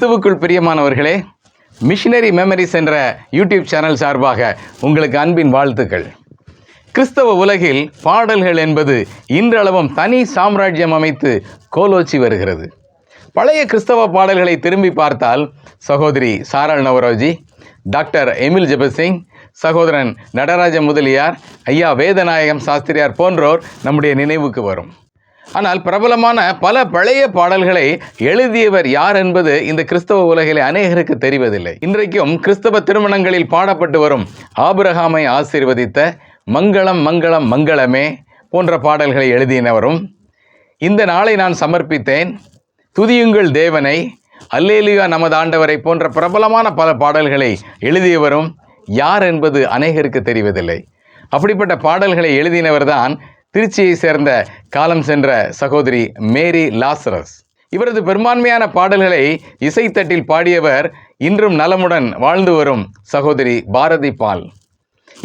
கிறிஸ்துவுக்குள் பிரியமானவர்களே missionary memories என்ற யூடியூப் சேனல் சார்பாக உங்களுக்கு அன்பின் வாழ்த்துக்கள். கிறிஸ்தவ உலகில் பாடல்கள் என்பது இன்றளவும் தனி சாம்ராஜ்யம் அமைத்து கோலோச்சி வருகிறது. பழைய கிறிஸ்தவ பாடல்களை திரும்பி பார்த்தால் சகோதரி சாரல் நவரோஜி டாக்டர் எமில் ஜெபசிங் சகோதரன் நடராஜ முதலியார் ஐயா வேதநாயகம் சாஸ்திரியார் போன்றோர் நம்முடைய நினைவுக்கு வரும். ஆனால் பிரபலமான பல பழைய பாடல்களை எழுதியவர் யார் என்பது இந்த கிறிஸ்தவ உலகிலே அநேகருக்கு தெரிவதில்லை. இன்றைக்கும் கிறிஸ்தவ திருமணங்களில் பாடப்பட்டு வரும் ஆபிரகாமை ஆசீர்வதித்த மங்களம் மங்களம் மங்களமே போன்ற பாடல்களை எழுதினவரும் இந்த நாளை நான் சமர்ப்பித்தேன். துதியுங்கள் தேவனை அல்லேலியா நமது ஆண்டவரை போன்ற பிரபலமான பல பாடல்களை எழுதியவரும் யார் என்பது அநேகருக்கு தெரிவதில்லை. அப்படிப்பட்ட பாடல்களை எழுதினவர்தான் திருச்சியை சேர்ந்த காலம் சென்ற சகோதரி மேரி லாசரஸ். இவரது பெரும்பான்மையான பாடல்களை இசைத்தட்டில் பாடியவர் இன்றும் நலமுடன் வாழ்ந்து வரும் சகோதரி பாரதி பால்.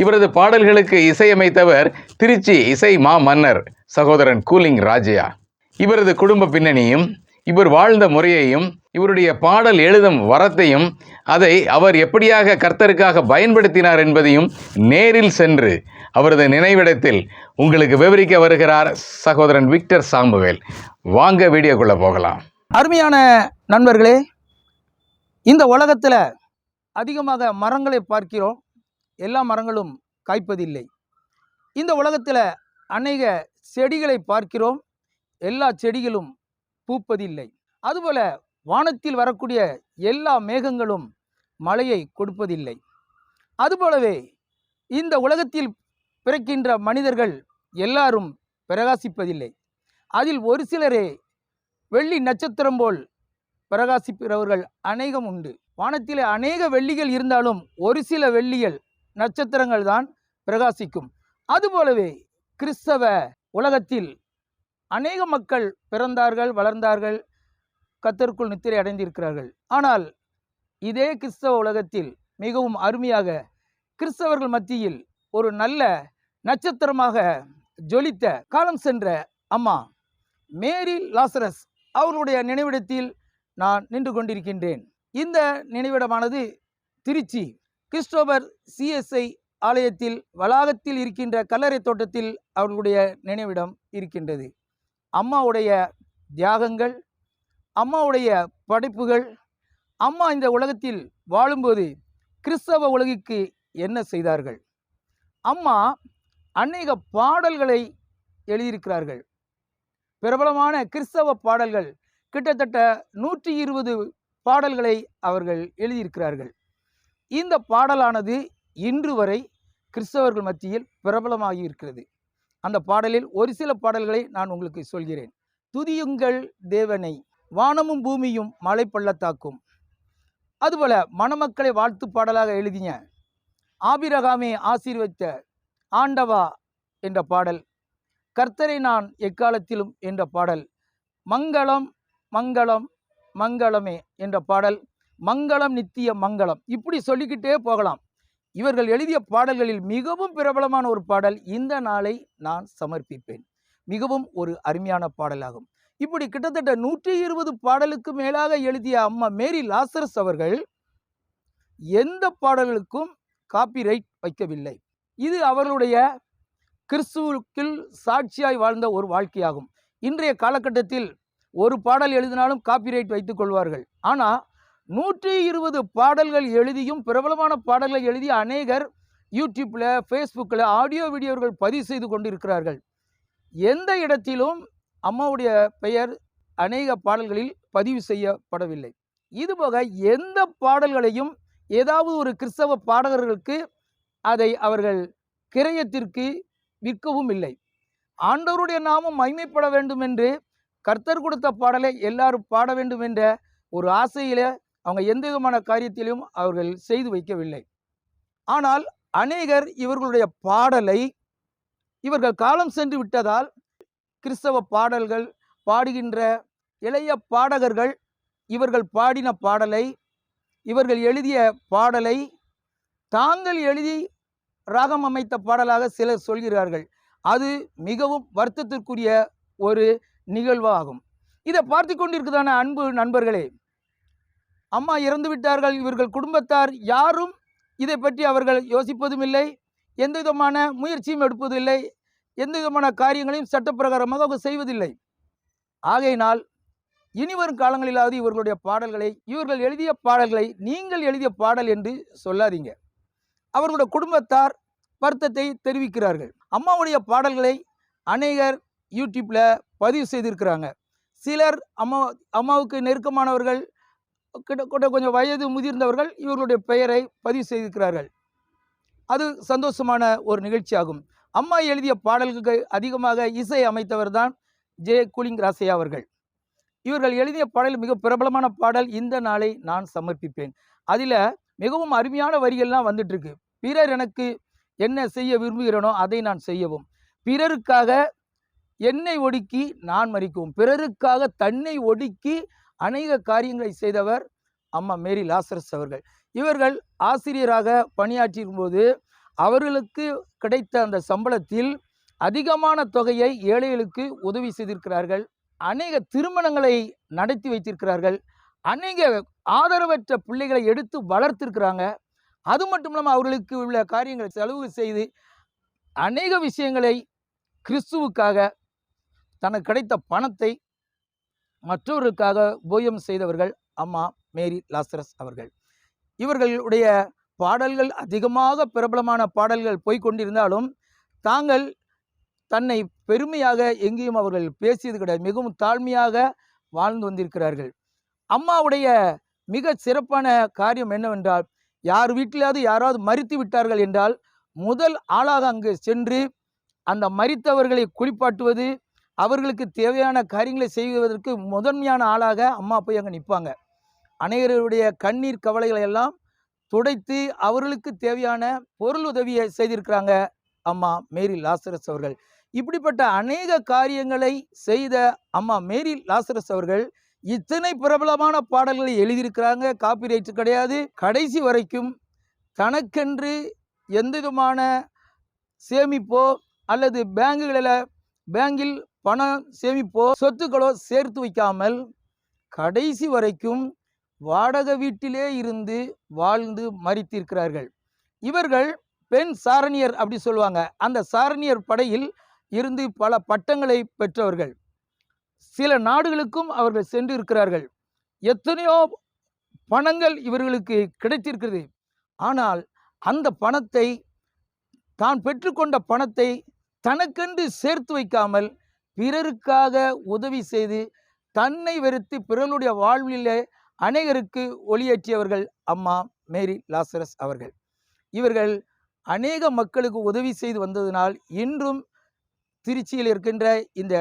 இவரது பாடல்களுக்கு இசையமைத்தவர் திருச்சி இசை மா மன்னர் சகோதரன் கூலிங் ராஜையா. இவரது குடும்ப பின்னணியும் இவர் வாழ்ந்த முறையையும் இவருடைய பாடல் எழுதும் வரத்தையும் அதை அவர் எப்படியாக கர்த்தருக்காக பயன்படுத்தினார் என்பதையும் நேரில் சென்று அவரது நினைவிடத்தில் உங்களுக்கு விவரிக்க வருகிறார் சகோதரன் விக்டர் சாம்புவேல் வாங்க வீடியோக்குள்ளே போகலாம். அருமையான நண்பர்களே இந்த உலகத்தில் அதிகமாக மரங்களை பார்க்கிறோம். எல்லா மரங்களும் காய்ப்பதில்லை. இந்த உலகத்தில் அநேக செடிகளை பார்க்கிறோம். எல்லா செடிகளும் பூப்பதில்லை. அதுபோல வானத்தில் வரக்கூடிய எல்லா மேகங்களும் மழையை கொடுப்பதில்லை. அதுபோலவே இந்த உலகத்தில் பிறக்கின்ற மனிதர்கள் எல்லாரும் பிரகாசிப்பதில்லை. அதில் ஒரு சிலரே வெள்ளி நட்சத்திரம் போல் பிரகாசிக்கிறவர்கள் அநேகம் உண்டு. வானத்திலே அநேக வெள்ளிகள் இருந்தாலும் ஒரு சில வெள்ளிகள் நட்சத்திரங்கள் தான் பிரகாசிக்கும். அதுபோலவே கிறிஸ்தவ உலகத்தில் அநேக மக்கள் பிறந்தார்கள் வளர்ந்தார்கள் கத்தருக்குள் நித்திரை அடைந்திருக்கிறார்கள். ஆனால் இதே கிறிஸ்தவ உலகத்தில் மிகவும் அருமையாக கிறிஸ்தவர்கள் மத்தியில் ஒரு நல்ல நட்சத்திரமாக ஜொலித்த காலம் சென்ற அம்மா மேரி லாசரஸ் அவர்களுடைய நினைவிடத்தில் நான் நின்று கொண்டிருக்கின்றேன். இந்த நினைவிடமானது திருச்சி கிறிஸ்டோபர் சிஎஸ்ஐ ஆலயத்தில் வளாகத்தில் இருக்கின்ற கல்லறை தோட்டத்தில் அவர்களுடைய நினைவிடம் இருக்கின்றது. அம்மாவுடைய தியாகங்கள் அம்மாவுடைய படைப்புகள் அம்மா இந்த உலகத்தில் வாழும்போது கிறிஸ்தவ உலகிற்கு என்ன செய்தார்கள்? அம்மா அநேக பாடல்களை எழுதியிருக்கிறார்கள். பிரபலமான கிறிஸ்தவ பாடல்கள் கிட்டத்தட்ட நூற்றி இருபது பாடல்களை அவர்கள் எழுதியிருக்கிறார்கள். இந்த பாடலானது இன்று வரை கிறிஸ்தவர்கள் மத்தியில் பிரபலமாகி இருக்கிறது. அந்த பாடலில் ஒரு சில பாடல்களை நான் உங்களுக்கு சொல்கிறேன். துதியுங்கள் தேவனை வானமும் பூமியும் மலை பள்ளத்தாக்கும் அதுபோல மணமக்களை வாழ்த்து பாடலாக எழுதிய ஆபிரகாமே ஆசீர்வதித்த ஆண்டவா என்ற பாடல். கர்த்தரை நான் எக்காலத்திலும் என்ற பாடல். மங்களம் மங்களம் மங்களமே என்ற பாடல். மங்களம் நித்திய மங்களம். இப்படி சொல்லிக்கிட்டே போகலாம். இவர்கள் எழுதிய பாடல்களில் மிகவும் பிரபலமான ஒரு பாடல் இந்த நாளை நான் சமர்ப்பிப்பேன். மிகவும் ஒரு அருமையான பாடலாகும். இப்படி கிட்டத்தட்ட நூற்றி இருபது பாடலுக்கு மேலாக எழுதிய அம்மா மேரி லாசரஸ் அவர்கள் எந்த பாடல்களுக்கும் காப்பிரைட் வைக்கவில்லை. இது அவர்களுடைய கிறிஸ்துவுக்குள் சாட்சியாய் வாழ்ந்த ஒரு வாழ்க்கையாகும். இன்றைய காலகட்டத்தில் ஒரு பாடல் எழுதினாலும் காப்பிரைட் வைத்துக் கொள்வார்கள். ஆனால் நூற்றி இருபது பாடல்கள் எழுதியும் பிரபலமான பாடல்களை எழுதிய அநேகர் யூடியூப்பில் ஃபேஸ்புக்கில் ஆடியோ வீடியோர்கள் பதிவு செய்து கொண்டிருக்கிறார்கள். எந்த இடத்திலும் அம்மாவுடைய பெயர் அநேக பாடல்களில் பதிவு செய்யப்படவில்லை. இதுபோக எந்த பாடல்களையும் ஏதாவது ஒரு கிறிஸ்தவ பாடகர்களுக்கு அதை அவர்கள் கிரயத்திற்கு விற்கவும் இல்லை. ஆண்டவருடைய நாமம் மைமைப்பட வேண்டும் என்று கர்த்தர் கொடுத்த பாடலை எல்லாரும் பாட வேண்டும் என்ற ஒரு ஆசையில அவங்க எந்த விதமான காரியத்திலும் அவர்கள் செய்து வைக்கவில்லை. ஆனால் அநேகர் இவர்களுடைய பாடலை இவர்கள் காலம் சென்று விட்டதால் கிறிஸ்தவ பாடல்கள் பாடுகின்ற இளைய பாடகர்கள் இவர்கள் பாடின பாடலை இவர்கள் எழுதிய பாடலை தாங்கள் எழுதி ராகம் அமைத்த பாடலாக சிலர் சொல்கிறார்கள். அது மிகவும் வருத்தத்திற்குரிய ஒரு நிகழ்வாகும். இதை பார்த்து கொண்டிருக்குதான அன்பு நண்பர்களே அம்மா இறந்து விட்டார்கள் இவர்கள் குடும்பத்தார் யாரும் இதை பற்றி அவர்கள் யோசிப்பதும் இல்லை எந்த விதமான முயற்சியும் எடுப்பதில்லை எந்த விதமான காரியங்களையும் சட்டப்பிரகாரமாக அவங்க செய்வதில்லை. ஆகையினால் இனிவரும் காலங்களிலாவது இவர்களுடைய பாடல்களை இவர்கள் எழுதிய பாடல்களை நீங்கள் எழுதிய பாடல் என்று சொல்லாதீங்க. அவர்களுடைய குடும்பத்தார் வருத்தத்தை தெரிவிக்கிறார்கள். அம்மாவுடைய பாடல்களை அநேகர் யூடியூப்பில் பதிவு செய்திருக்கிறாங்க. சிலர் அம்மா அம்மாவுக்கு நெருக்கமானவர்கள் கிட்ட கொஞ்சம் வயது முதிர்ந்தவர்கள் இவர்களுடைய பெயரை பதிவு செய்திருக்கிறார்கள். அது சந்தோஷமான ஒரு நிகழ்ச்சியாகும். அம்மா எழுதிய பாடல்களுக்கு அதிகமாக இசை அமைத்தவர் தான் ஜே. கூலிங் ராசையா அவர்கள். இவர்கள் எழுதிய பாடல் மிக பிரபலமான பாடல் இந்த நாளை நான் சமர்ப்பிப்பேன் அதில் மிகவும் அருமையான வரிகள்லாம் வந்துட்டுருக்கு. பிறர் எனக்கு என்ன செய்ய விரும்புகிறேனோ அதை நான் செய்யவும். பிறருக்காக என்னை ஒடுக்கி நான் மறிக்கவும். பிறருக்காக தன்னை ஒடுக்கி அநேக காரியங்களை செய்தவர் அம்மா மேரி லாசரஸ் அவர்கள். இவர்கள் ஆசிரியராக பணியாற்றியிருக்கும் போது அவர்களுக்கு கிடைத்த அந்த சம்பளத்தில் அதிகமான தொகையை ஏழைகளுக்கு உதவி செய்திருக்கிறார்கள். அநேக திருமணங்களை நடத்தி வைத்திருக்கிறார்கள். அநேக ஆதரவற்ற பிள்ளைகளை எடுத்து வளர்த்திருக்கிறாங்க. அது மட்டும் இல்லாமல் அவர்களுக்கு உள்ள காரியங்களை செலவு செய்து அநேக விஷயங்களை கிறிஸ்துவுக்காக தனக்கு கிடைத்த பணத்தை மற்றவர்களுக்காக உபயம் செய்தவர்கள் அம்மா மேரி லாசரஸ் அவர்கள். இவர்களுடைய பாடல்கள் அதிகமாக பிரபலமான பாடல்கள் போய்க்கொண்டிருந்தாலும் தாங்கள் தன்னை பெருமையாக எங்கேயும் அவர்கள் பேசியது கிடையாது. மிகவும் தாழ்மையாக வாழ்ந்து வந்திருக்கிறார்கள். அம்மாவுடைய மிக சிறப்பான காரியம் என்னவென்றால் யார் வீட்டிலாவது யாராவது மறித்து விட்டார்கள் என்றால் முதல் ஆளாக அங்கு சென்று அந்த மறித்தவர்களை குளிப்பாட்டுவது அவர்களுக்கு தேவையான காரியங்களை செய்வதற்கு முதன்மையான ஆளாக அம்மா போய் அங்கே நிற்பாங்க. அனைவருடைய கண்ணீர் கவலைகளை எல்லாம் துடைத்து அவர்களுக்கு தேவையான பொருள் உதவியை செய்திருக்கிறாங்க அம்மா மேரி லாசரஸ் அவர்கள். இப்படிப்பட்ட அநேக காரியங்களை செய்த அம்மா மேரி லாசரஸ் அவர்கள் இத்தனை பிரபலமான பாடல்களை எழுதியிருக்கிறாங்க. காப்பிரைட் கிடையாது. கடைசி வரைக்கும் தனக்கென்று எந்த விதமான சேமிப்போ அல்லது பேங்குகளில் பேங்கில் பணம் சேமிப்போ சொத்துக்களோ சேர்த்து வைக்காமல் கடைசி வரைக்கும் வாடகை வீட்டிலே இருந்து வாழ்ந்து மறித்திருக்கிறார்கள் இவர்கள் பெண் சாரணியர் அப்படி சொல்லுவாங்க. அந்த சாரணியர் படையில் இருந்து பல பட்டங்களை பெற்றவர்கள். சில நாடுகளுக்கும் அவர்கள் சென்று இருக்கிறார்கள் எத்தனையோ பணங்கள் இவர்களுக்கு கிடைத்திருக்கிறது. ஆனால் அந்த பணத்தை தான் பெற்றுக்கொண்ட பணத்தை தனக்கென்று சேர்த்து வைக்காமல் பிறருக்காக உதவி செய்து தன்னை வெறுத்து பிறருடைய வாழ்விலே அநேகருக்கு ஒளியேற்றியவர்கள் அம்மா மேரி லாசரஸ் அவர்கள். இவர்கள் அநேக மக்களுக்கு உதவி செய்து வந்ததினால் இன்றும் திருச்சியில் இருக்கின்ற இந்த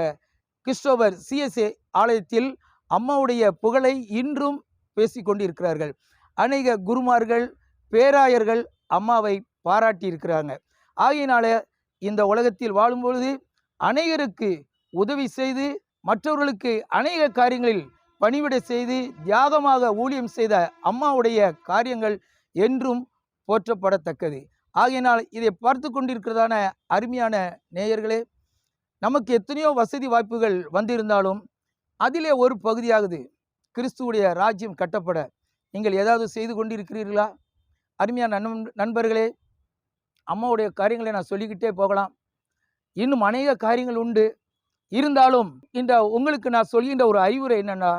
கிறிஸ்டோபர் சிஎஸ்ஏ ஆலயத்தில் அம்மாவுடைய புகழை இன்றும் பேசிக்கொண்டிருக்கிறார்கள் அநேக குருமார்கள் பேராயர்கள் அம்மாவை பாராட்டியிருக்கிறாங்க ஆகையினால இந்த உலகத்தில் வாழும்பொழுது அநேகருக்கு உதவி செய்து மற்றவர்களுக்கு அநேக காரியங்களில் பணிவிடை செய்து தியாகமாக ஊழியம் செய்த அம்மாவுடைய காரியங்கள் என்றும் போற்றப்படத்தக்கது. ஆகையினால் இதை பார்த்து கொண்டிருக்கிறதான அருமையான நேயர்களே நமக்கு எத்தனையோ வசதி வாய்ப்புகள் வந்திருந்தாலும் அதிலே ஒரு பகுதியாகுது. கிறிஸ்துவுடைய ராஜ்யம் கட்டப்பட. நீங்கள் ஏதாவது செய்து கொண்டிருக்கிறீர்களா? அருமையான நண்பன் நண்பர்களே அம்மாவுடைய காரியங்களை நான் சொல்லிக்கிட்டே போகலாம். இன்னும் அநேக காரியங்கள் உண்டு. இருந்தாலும் இந்த உங்களுக்கு நான் சொல்கின்ற ஒரு அறிவுரை என்னென்னா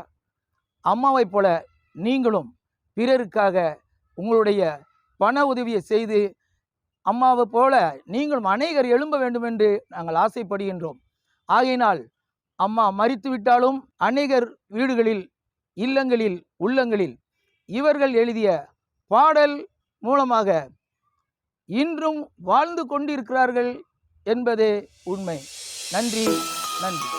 அம்மாவைப் போல நீங்களும் பிறருக்காக உங்களுடைய பண உதவியை செய்து அம்மாவை போல நீங்களும் அநேகர் எழும்ப வேண்டும் என்று நாங்கள் ஆசைப்படுகின்றோம். ஆகையினால் அம்மா மறித்து விட்டாலும் அநேகர் வீடுகளில் இல்லங்களில் உள்ளங்களில் இவர்கள் எழுதிய பாடல் மூலமாக இன்றும் வாழ்ந்து கொண்டிருக்கிறார்கள் என்பதே உண்மை. நன்றி நன்றி.